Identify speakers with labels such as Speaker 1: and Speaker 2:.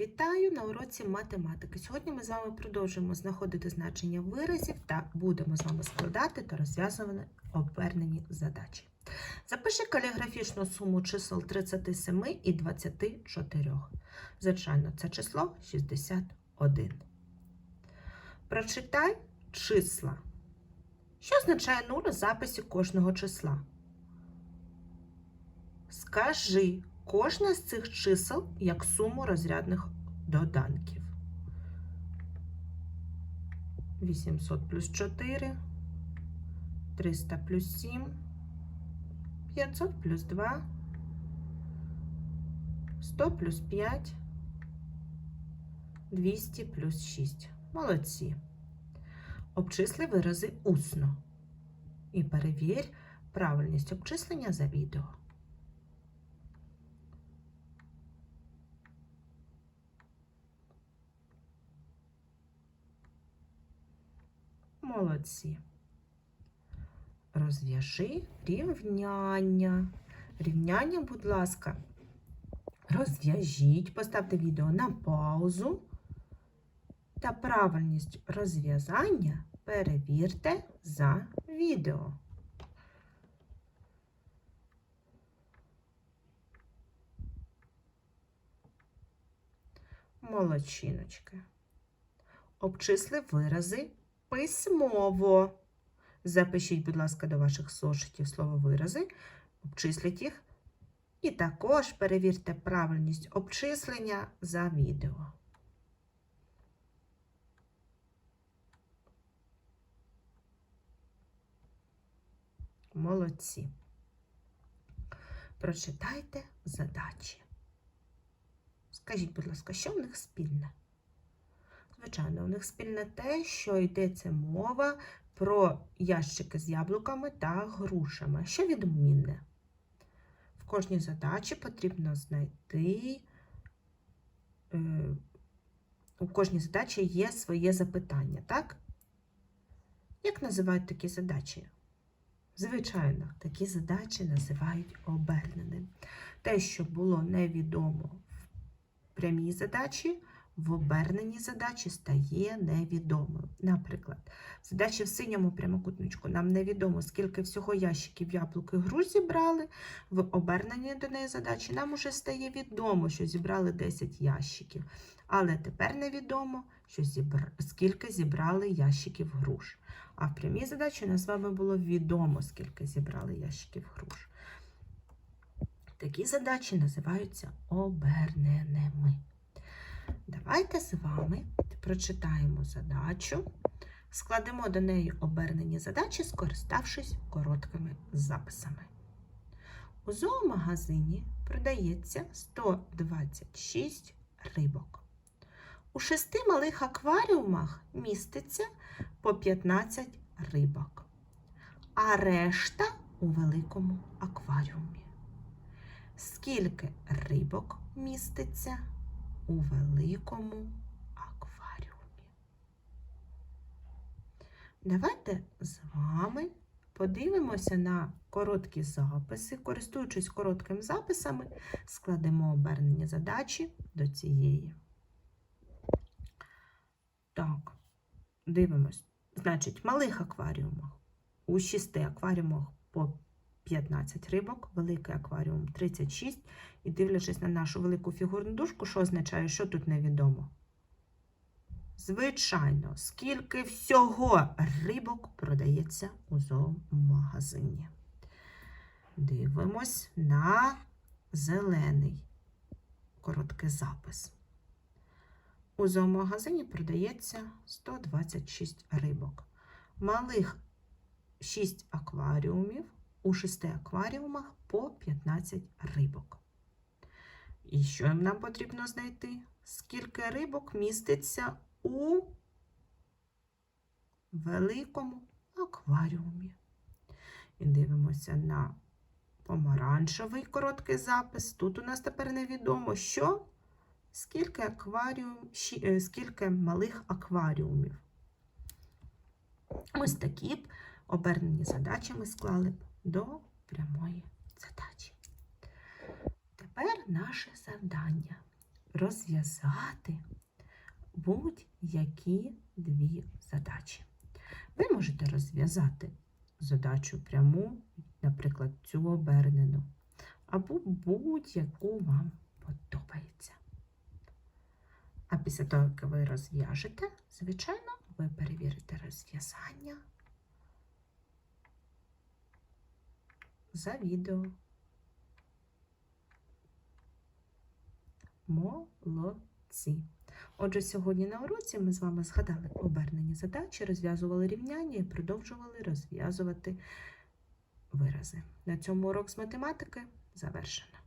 Speaker 1: Вітаю на уроці математики. Сьогодні ми з вами продовжуємо знаходити значення виразів та будемо з вами складати та розв'язувати обернені задачі. Запиши каліграфічну суму чисел 37 і 24. Звичайно, це число 61. Прочитай числа. Що означає 0 у записі кожного числа? Скажи кожне з цих чисел як суму розрядних доданків. 800 плюс 4, 300 плюс 7, 500 плюс 2, 100 плюс 5, 200 плюс 6. Молодці. Обчисли вирази усно. І перевір правильність обчислення за відео. Молодці. Розв'яжи рівняння. Рівняння, будь ласка, розв'яжіть, поставте відео на паузу та правильність розв'язання перевірте за відео. Молодчиночки. Обчисли вирази письмово. Запишіть, будь ласка, до ваших зошитів слово вирази, обчисліть їх. І також перевірте правильність обчислення за відео. Молодці. Прочитайте задачі. Скажіть, будь ласка, що в них спільне? Звичайно, у них спільне те, що йдеться мова про ящики з яблуками та грушами. Що відмінне? В кожній задачі потрібно знайти. Е, у кожній задачі є своє запитання, так? Як називають такі задачі? Звичайно, такі задачі називають оберненим. Те, що було невідомо в прямій задачі, в оберненій задачі стає невідомим. Наприклад, задачі в синьому прямокутничку нам невідомо, скільки всього ящиків яблук і груш зібрали. В оберненій до неї задачі нам уже стає відомо, що зібрали 10 ящиків. Але тепер невідомо, що зібр... скільки зібрали ящиків груш. А в прямій задачі нам з вами було відомо, скільки зібрали ящиків груш. Такі задачі називаються оберненими. Давайте з вами прочитаємо задачу, складемо до неї обернені задачі, скориставшись короткими записами. У зоомагазині продається 126 рибок. У шести малих акваріумах міститься по 15 рибок, а решта у великому акваріумі. Скільки рибок міститься у великому акваріумі? Давайте з вами подивимося на короткі записи. Користуючись короткими записами, складемо обернення задачі до цієї. Так, дивимось. Значить, в малих акваріумах у 6 акваріумах по 15 рибок, великий акваріум 36. І дивлячись на нашу велику фігурну дужку, що означає, що тут невідомо? Звичайно, скільки всього рибок продається у зоомагазині. Дивимось на зелений короткий запис. У зоомагазині продається 126 рибок. Малих 6 акваріумів, у 6 акваріумах по 15 рибок. І що нам потрібно знайти? Скільки рибок міститься у великому акваріумі? І дивимося на помаранчевий короткий запис. Тут у нас тепер невідомо, що скільки акваріум, е, скільки малих акваріумів. Ось такі б обернені задачі ми склали до прямої задачі. Тепер наше завдання. розв'язати будь-які дві задачі. Ви можете розв'язати задачу пряму, наприклад, цю обернену, або будь-яку вам подобається. А після того, як ви розв'яжете, звичайно, ви перевірите розв'язання за відео. Молодці! Отже, сьогодні на уроці ми з вами згадали обернені задачі, розв'язували рівняння і продовжували розв'язувати вирази. На цьому урок з математики завершено.